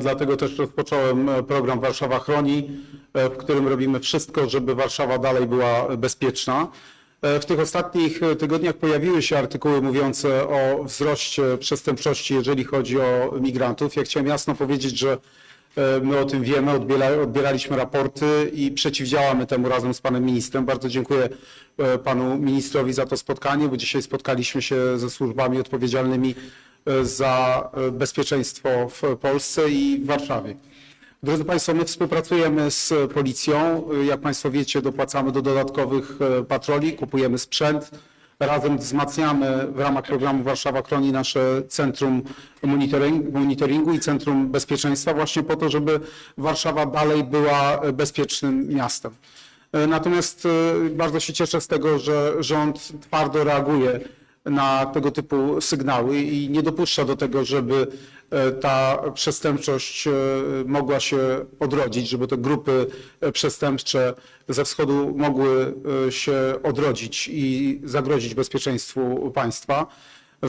Dlatego też rozpocząłem e, program Warszawa Chroni, e, w którym robimy wszystko, żeby Warszawa dalej była bezpieczna. E, W tych ostatnich tygodniach pojawiły się artykuły mówiące o wzroście przestępczości, jeżeli chodzi o migrantów. Ja chciałem jasno powiedzieć, że my o tym wiemy, odbiera, odbieraliśmy raporty i przeciwdziałamy temu razem z panem ministrem. Bardzo dziękuję panu ministrowi za to spotkanie, bo dzisiaj spotkaliśmy się ze służbami odpowiedzialnymi za e, bezpieczeństwo w Polsce i w Warszawie. Drodzy Państwo, my współpracujemy z policją. Jak Państwo wiecie, dopłacamy do dodatkowych e, patroli, kupujemy sprzęt. Razem wzmacniamy w ramach programu Warszawa Chroni nasze centrum monitoring, monitoringu i centrum bezpieczeństwa właśnie po to, żeby Warszawa dalej była e, bezpiecznym miastem. E, Natomiast e, bardzo się cieszę z tego, że rząd twardo reaguje na tego typu sygnały i nie dopuszcza do tego, żeby e, ta przestępczość e, mogła się odrodzić, żeby te grupy e, przestępcze ze wschodu mogły się odrodzić i zagrozić bezpieczeństwu państwa.